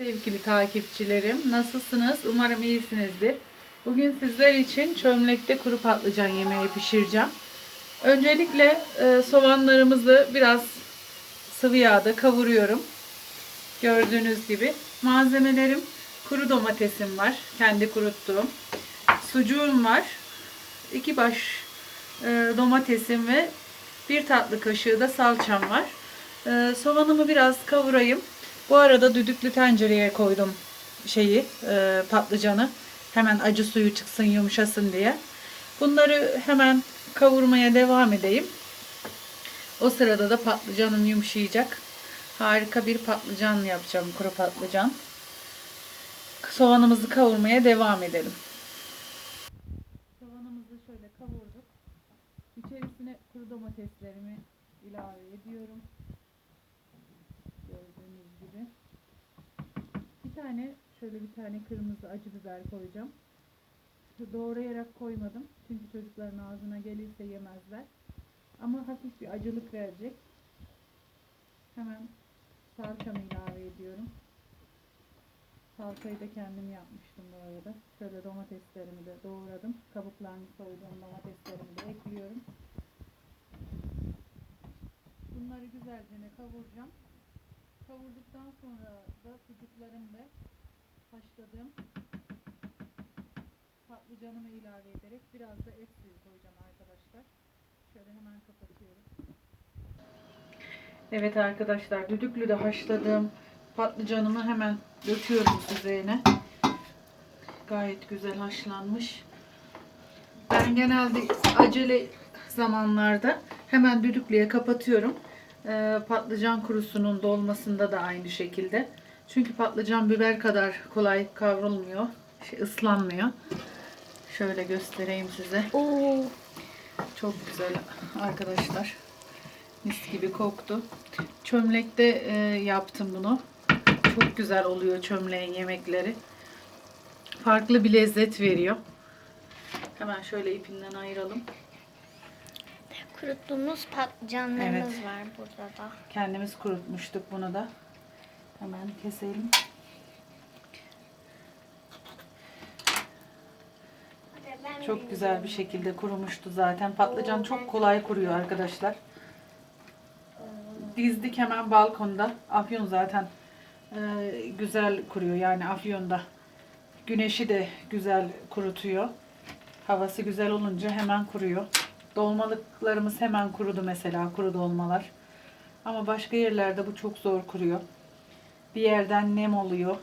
Sevgili takipçilerim, nasılsınız? Umarım iyisinizdir. Bugün sizler için çömlekte kuru patlıcan yemeği pişireceğim. Öncelikle e, soğanlarımızı biraz sıvı yağda kavuruyorum. Gördüğünüz gibi. Malzemelerim kuru domatesim var. Kendi kuruttuğum. Sucuğum var. iki baş e, domatesim ve bir tatlı kaşığı da salçam var. E, soğanımı biraz kavurayım. Bu arada düdüklü tencereye koydum şeyi, e, patlıcanı. Hemen acı suyu çıksın, yumuşasın diye. Bunları hemen kavurmaya devam edeyim. O sırada da patlıcanım yumuşayacak. Harika bir patlıcan yapacağım, kuru patlıcan. Soğanımızı kavurmaya devam edelim. Soğanımızı şöyle kavurduk. İçerisine kuru domateslerimi ilave ediyorum. Gördüğünüz gibi. Bir tane şöyle bir tane kırmızı acı biber koyacağım. Doğrayarak koymadım. Çünkü çocukların ağzına gelirse yemezler. Ama hafif bir acılık verecek. Hemen salçamı ilave ediyorum. Salçayı da kendim yapmıştım bu arada. Şöyle domateslerimi de doğradım. Kabuklarını soyduğum domateslerimi de ekliyorum. Bunları güzelce kavuracağım. Kavurduktan sonra da sucuklarımı ve haşladığım patlıcanımı ilave ederek biraz da et suyu koyacağım arkadaşlar. Şöyle hemen kapatıyorum. Evet arkadaşlar düdüklü de haşladığım patlıcanımı hemen döküyorum üzerine. Gayet güzel haşlanmış. Ben genelde acele zamanlarda hemen düdüklüye kapatıyorum. Ee, patlıcan kurusunun dolmasında da aynı şekilde. Çünkü patlıcan biber kadar kolay kavrulmuyor. Şey, ıslanmıyor. Şöyle göstereyim size. Oo. Çok güzel arkadaşlar. Mis gibi koktu. Çömlekte e, yaptım bunu. Çok güzel oluyor çömleğin yemekleri. Farklı bir lezzet veriyor. Hemen şöyle ipinden ayıralım. Kuruttuğumuz patlıcanlarımız Evet. var burada da. Kendimiz kurutmuştuk bunu da. Hemen keselim. Çok güzel bir şekilde kurumuştu zaten. Patlıcan çok kolay kuruyor arkadaşlar. Dizdik hemen balkonda. Afyon zaten e, güzel kuruyor yani Afyon'da. Güneşi de güzel kurutuyor. Havası güzel olunca hemen kuruyor. Dolmalıklarımız hemen kurudu mesela kuru dolmalar. Ama başka yerlerde bu çok zor kuruyor. Bir yerden nem oluyor.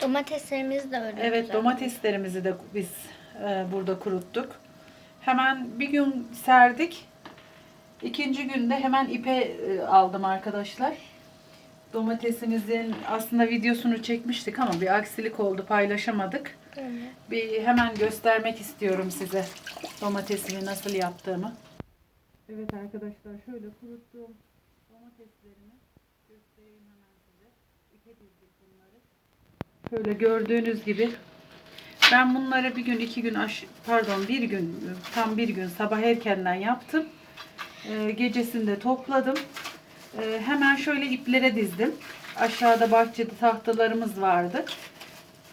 Domateslerimiz de öyle Evet güzel. domateslerimizi de biz e, burada kuruttuk. Hemen bir gün serdik. İkinci günde hemen ipe e, aldım arkadaşlar. Domatesimizin aslında videosunu çekmiştik ama bir aksilik oldu paylaşamadık. Evet. Bir hemen göstermek istiyorum size domatesimi nasıl yaptığımı. Evet arkadaşlar şöyle kuruttuğum domateslerimi göstereyim hemen size. İpe dizdik bunları. Şöyle gördüğünüz gibi ben bunları bir gün iki gün aş pardon bir gün tam bir gün sabah erkenden yaptım. Ee, gecesinde topladım. Ee, hemen şöyle iplere dizdim. Aşağıda bahçede tahtalarımız vardı.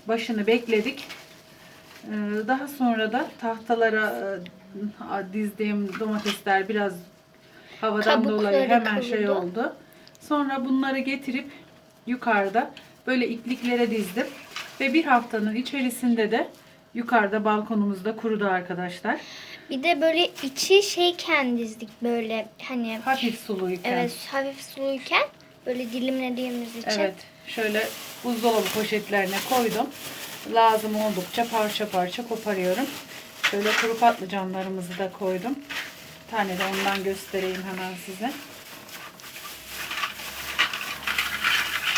Başını bekledik. Ee, Daha sonra da tahtalara e, dizdiğim domatesler biraz havadan Kabukları dolayı hemen şey kurudu. oldu. Sonra bunları getirip yukarıda böyle ipliklere dizdim. Ve bir haftanın içerisinde de yukarıda balkonumuzda kurudu arkadaşlar. Bir de böyle içi şeyken dizdik böyle hani Hafif suluyken. evet hafif suluyken böyle dilimlediğimiz için. Evet. Şöyle buzdolabı poşetlerine koydum. Lazım oldukça parça parça koparıyorum. Şöyle kuru patlıcanlarımızı da koydum. Bir tane de ondan göstereyim hemen size.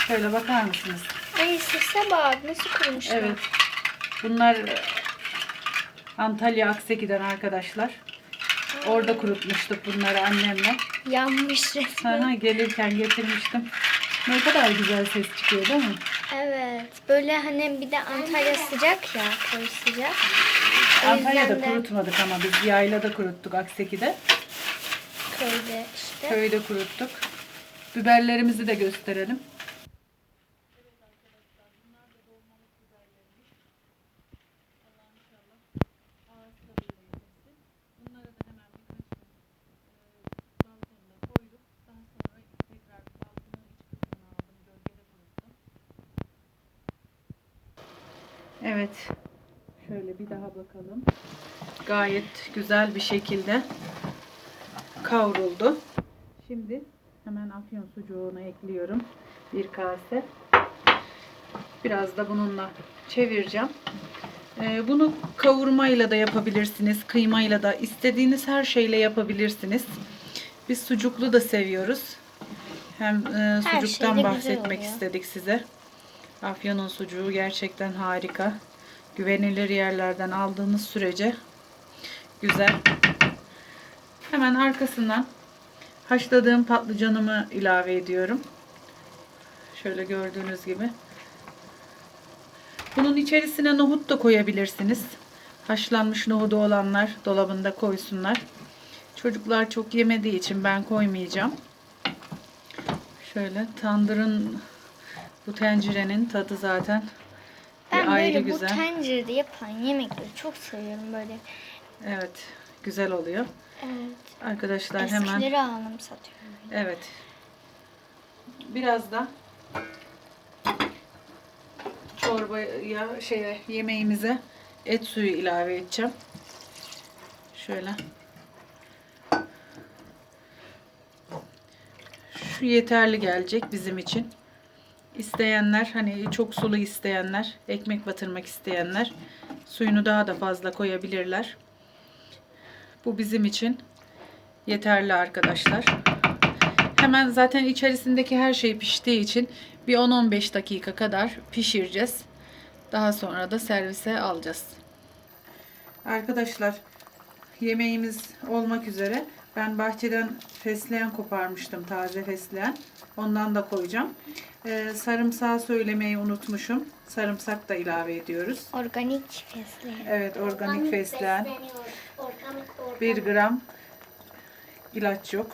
Şöyle bakar mısınız? Ay sese bak nasıl kurumuşlar. Evet. Bunlar e, Antalya Akseki'den arkadaşlar. Orada kurutmuştuk bunları annemle. Yanmış resmen. Sana gelirken getirmiştim. Ne kadar güzel ses çıkıyor değil mi? Evet. Böyle hani bir de Antalya sıcak ya. Köy sıcak. O Antalya'da yüzden de kurutmadık ama biz yaylada kuruttuk Akseki'de. Köyde işte. Köyde kuruttuk. Biberlerimizi de gösterelim. Evet. Şöyle bir daha bakalım. Gayet güzel bir şekilde kavruldu. Şimdi hemen afyon sucuğunu ekliyorum. Bir kase. Biraz da bununla çevireceğim. Ee, bunu kavurmayla da yapabilirsiniz. Kıymayla da istediğiniz her şeyle yapabilirsiniz. Biz sucuklu da seviyoruz. Hem e, Her sucuktan bahsetmek istedik size. Afyon'un sucuğu gerçekten harika. Güvenilir yerlerden aldığınız sürece güzel. Hemen arkasından haşladığım patlıcanımı ilave ediyorum. Şöyle gördüğünüz gibi. Bunun içerisine nohut da koyabilirsiniz. Haşlanmış nohudu olanlar dolabında koysunlar. Çocuklar çok yemediği için ben koymayacağım. Şöyle tandırın bu tencerenin tadı zaten bir Ben ayrı böyle güzel. bu tencerede yapan yemekleri çok seviyorum böyle. Evet, güzel oluyor. Evet. Arkadaşlar hemen Eskileri anımsatıyorum. evet. Biraz da çorbaya şeye yemeğimize et suyu ilave edeceğim. Şöyle. Şu yeterli gelecek bizim için. İsteyenler hani çok sulu isteyenler, ekmek batırmak isteyenler suyunu daha da fazla koyabilirler. Bu bizim için yeterli arkadaşlar. Hemen zaten içerisindeki her şey piştiği için bir 10-15 dakika kadar pişireceğiz. Daha sonra da servise alacağız. Arkadaşlar yemeğimiz olmak üzere. Ben bahçeden fesleğen koparmıştım. Taze fesleğen. Ondan da koyacağım. Ee, sarımsağı söylemeyi unutmuşum. Sarımsak da ilave ediyoruz. Organik fesleğen. Evet organik fesleğen. 1 gram ilaç yok.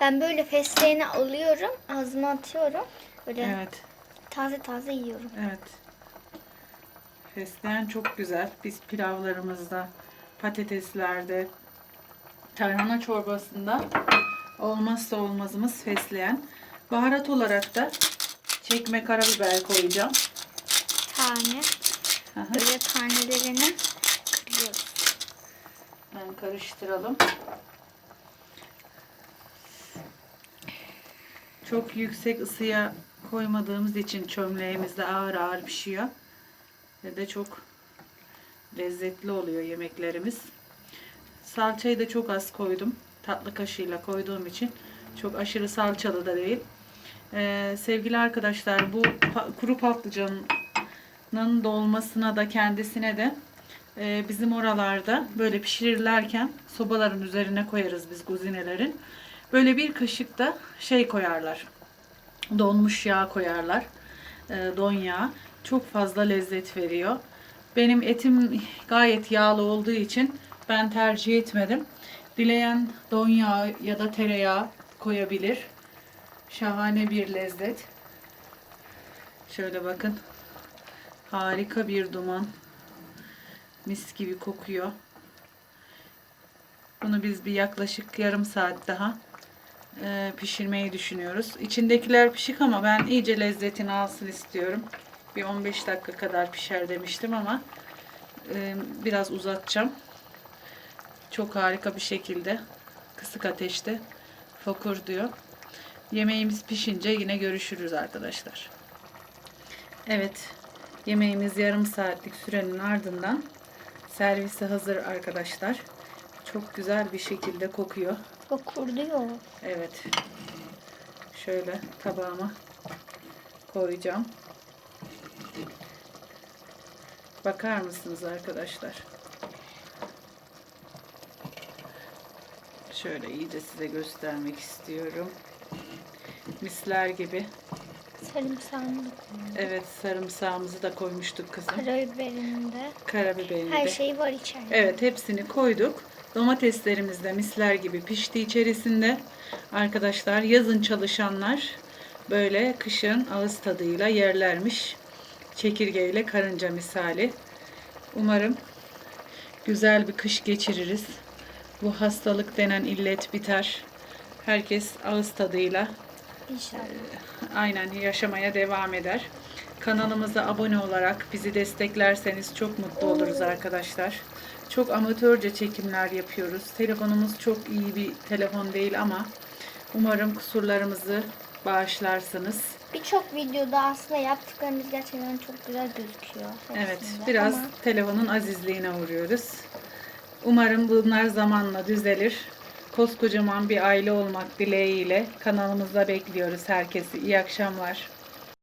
Ben böyle fesleğeni alıyorum, ağzıma atıyorum. Böyle Evet. taze taze yiyorum. Evet. Fesleğen çok güzel. Biz pilavlarımızda, patateslerde, tarhana çorbasında olmazsa olmazımız fesleğen. Baharat olarak da çekme karabiber koyacağım. Tane. Hı. Böyle tanelerini kırıyoruz. Hemen karıştıralım. Çok yüksek ısıya koymadığımız için çömleğimizde ağır ağır pişiyor. Ve de çok lezzetli oluyor yemeklerimiz. Salçayı da çok az koydum. Tatlı kaşığıyla koyduğum için çok aşırı salçalı da değil. Ee, sevgili arkadaşlar bu kuru patlıcanın dolmasına da kendisine de ee, bizim oralarda böyle pişirirlerken sobaların üzerine koyarız biz guzinelerin. Böyle bir kaşık da şey koyarlar. Donmuş yağ koyarlar. Ee, don yağı. Çok fazla lezzet veriyor. Benim etim gayet yağlı olduğu için ben tercih etmedim. Dileyen don yağı ya da tereyağı koyabilir. Şahane bir lezzet. Şöyle bakın. Harika bir duman. Mis gibi kokuyor. Bunu biz bir yaklaşık yarım saat daha e, pişirmeyi düşünüyoruz. İçindekiler pişik ama ben iyice lezzetini alsın istiyorum. Bir 15 dakika kadar pişer demiştim ama e, biraz uzatacağım. Çok harika bir şekilde kısık ateşte fokur diyor. Yemeğimiz pişince yine görüşürüz arkadaşlar. Evet, yemeğimiz yarım saatlik sürenin ardından servise hazır arkadaşlar. Çok güzel bir şekilde kokuyor. Kokurduyor. Evet. Şöyle tabağıma koyacağım. Bakar mısınız arkadaşlar? Şöyle iyice size göstermek istiyorum. Misler gibi. Sarımsağını da Evet sarımsağımızı da koymuştuk kızım. Karabiberini de. Karabiberini Her de. şey var içeride. Evet hepsini koyduk. Domateslerimiz de misler gibi pişti içerisinde. Arkadaşlar yazın çalışanlar böyle kışın ağız tadıyla yerlermiş. Çekirgeyle karınca misali. Umarım güzel bir kış geçiririz. Bu hastalık denen illet biter. Herkes ağız tadıyla İnşallah. aynen yaşamaya devam eder. Kanalımıza abone olarak bizi desteklerseniz çok mutlu oluruz arkadaşlar. Çok amatörce çekimler yapıyoruz. Telefonumuz çok iyi bir telefon değil ama umarım kusurlarımızı bağışlarsınız. Birçok videoda aslında yaptıklarımız gerçekten çok güzel gözüküyor. Evet, biraz Ama telefonun azizliğine uğruyoruz. Umarım bunlar zamanla düzelir. Koskocaman bir aile olmak dileğiyle kanalımızda bekliyoruz herkesi. İyi akşamlar.